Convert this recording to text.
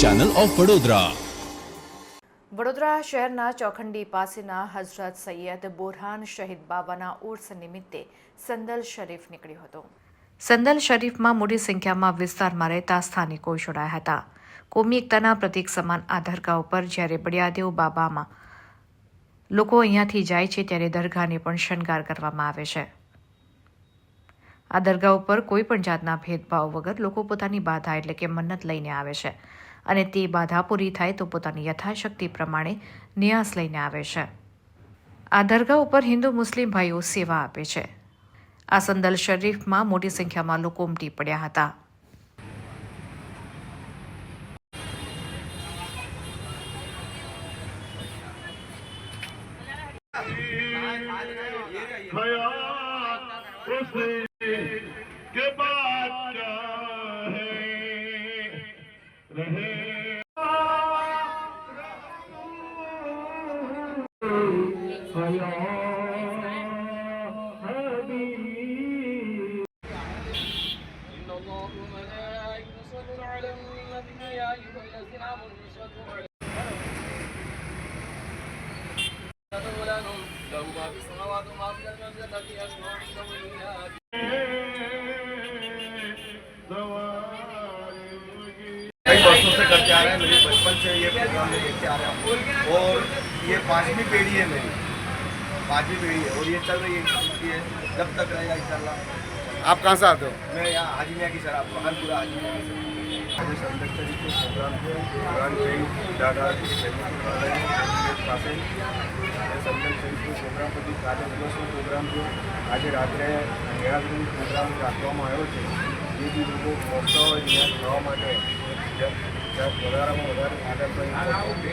Channel of Vadodara Vadodara શહેરના ચોખંડી પાસેના હઝરત સૈયદ બોરહાન શહીદ બાબાના ઉર્સ નિમિત્તે સંદલ શરીફ નીકળ્યો હતો. સંદલ શરીફમાં મોટી સંખ્યામાં વિસ્તારમાં રહેતા સ્થાનિકો જોડાયા હતા. કોમી એકતાના પ્રતીક સમાન આ દરગાહ ઉપર જ્યારે બળિયાદેવ બાબામાં લોકો અહીંયાથી જાય છે, ત્યારે દરગાહને પણ શણગાર કરવામાં આવે છે. આ દરગાહ ઉપર કોઈ પણ જાતના ભેદભાવ વગર લોકો પોતાની બાધા એટલે કે મન્નત લઈને આવે છે. અને તે બાધા પૂરી થાય તો પોતાની યથાશક્તિ પ્રમાણે ન્યાસ લઈને આવે છે. આ દરગાહ ઉપર હિન્દુ મુસ્લિમ ભાઈઓ સેવા આપે છે. આ સંદલ શરીફમાં મોટી સંખ્યામાં લોકો ઉમટી પડ્યા હતા. له ما في السماوات وما في الأرض من الذي يسمع عنده الهلاك करते आ रहे हैं मेरे बचपन से ये प्रोग्राम में देखते आ रहे हैं और ये पांचवी पीढ़ी है मेरी पांचवी पीढ़ी है और ये चल रही है ये जब तक रहेगा इंशाल्लाह आप कहाँ से आते हो मैं यहाँ हाजी मियाँ की शराब महानपुरा हाजी मियाँ की शराब આજે સંદેશ તરીકે પ્રોગ્રામ છે કુરાન જૈન દાદા પાસે એ સંદેશ તરીકે પ્રોગ્રામ પછી કાલે દિવસનો પ્રોગ્રામ છે આજે રાત્રે મેળાગૃહ પ્રોગ્રામ રાખવામાં આવ્યો છે જે બી લોકો પહોંચતા હોય ત્યાં ખાવા માટે જ્યાં જ્યાં વધારામાં વધારે આગળ